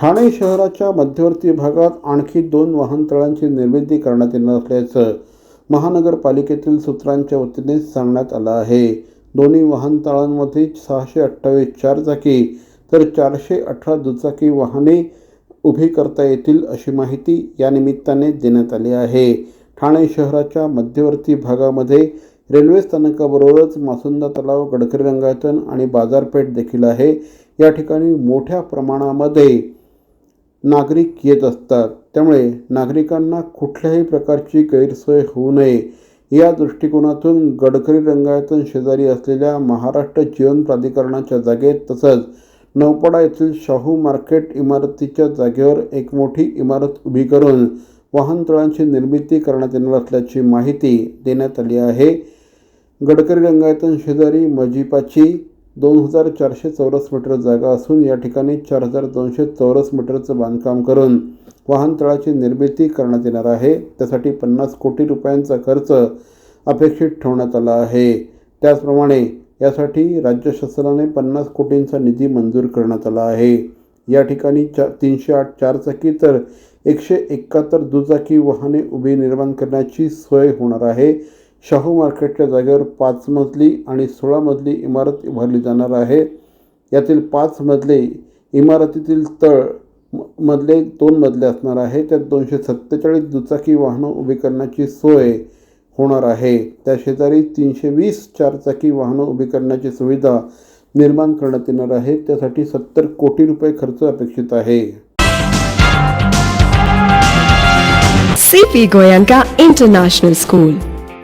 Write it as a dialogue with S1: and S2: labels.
S1: ठाणे शहराच्या मध्यवर्ती भागात आणखी दोन वाहनतळांची निर्मिती करण्यात येणार असल्याचं महानगरपालिकेतील सूत्रांच्या वतीने सांगण्यात आलं आहे. दोन्ही वाहनतळांमध्ये सहाशे अठ्ठावीस चारचाकी तर चारशे अठरा दुचाकी वाहने उभी करता येतील अशी माहिती या निमित्ताने देण्यात आली आहे. ठाणे शहराच्या मध्यवर्ती भागामध्ये रेल्वे स्थानकाबरोबरच मासुंदा तलाव गडकरी रंगायतन आणि बाजारपेठ देखील आहे. या ठिकाणी मोठ्या प्रमाणामध्ये नागरिक येत असतात. त्यामुळे नागरिकांना कुठल्याही प्रकारची गैरसोय होऊ नये. या दृष्टिकोनातून गडकरी रंगायतन शेजारी असलेल्या महाराष्ट्र जीवन प्राधिकरणाच्या जागेत तसंच नौपाडा येथील शाहू मार्केट इमारतीच्या जागेवर एक मोठी इमारत उभी करून वाहनतळांची निर्मिती करण्यात येणार असल्याची माहिती देण्यात आली आहे. गडकरी रंगायतन शेजारी मजिपाची दोन हजार चारशे चौरस मीटर जागा असून या ठिकाणी चार हजार दोनशे चौरस मीटरचं बांधकाम करून वाहनतळाची निर्मिती करण्यात येणार आहे. त्यासाठी पन्नास कोटी रुपयांचा खर्च अपेक्षित ठेवण्यात आला आहे. त्याचप्रमाणे यासाठी राज्य शासनाने पन्नास कोटींचा निधी मंजूर करण्यात आला आहे. या ठिकाणी चा तीनशे आठ चारचाकी तर एकशे एकाहत्तर दुचाकी वाहने उभी निर्माण करण्याची सोय होणार आहे. शाहू मार्केटच्या जागेवर पाच मजली आणि सोळा मजली इमारत उभारली जाणार आहे. यातील पाच मजले इमारतीतील तळ म- मधले दोन मजले असणार आहे. त्यात दोनशे सत्तेचाळीस दुचाकी वाहनं उभी करण्याची सोय होणार आहे. त्या शेजारी तीनशे वीस चारचाकी वाहनं उभी करण्याची सुविधा निर्माण करण्यात येणार आहे. त्यासाठी सत्तर कोटी रुपये खर्च अपेक्षित आहे.
S2: CP Goenka international school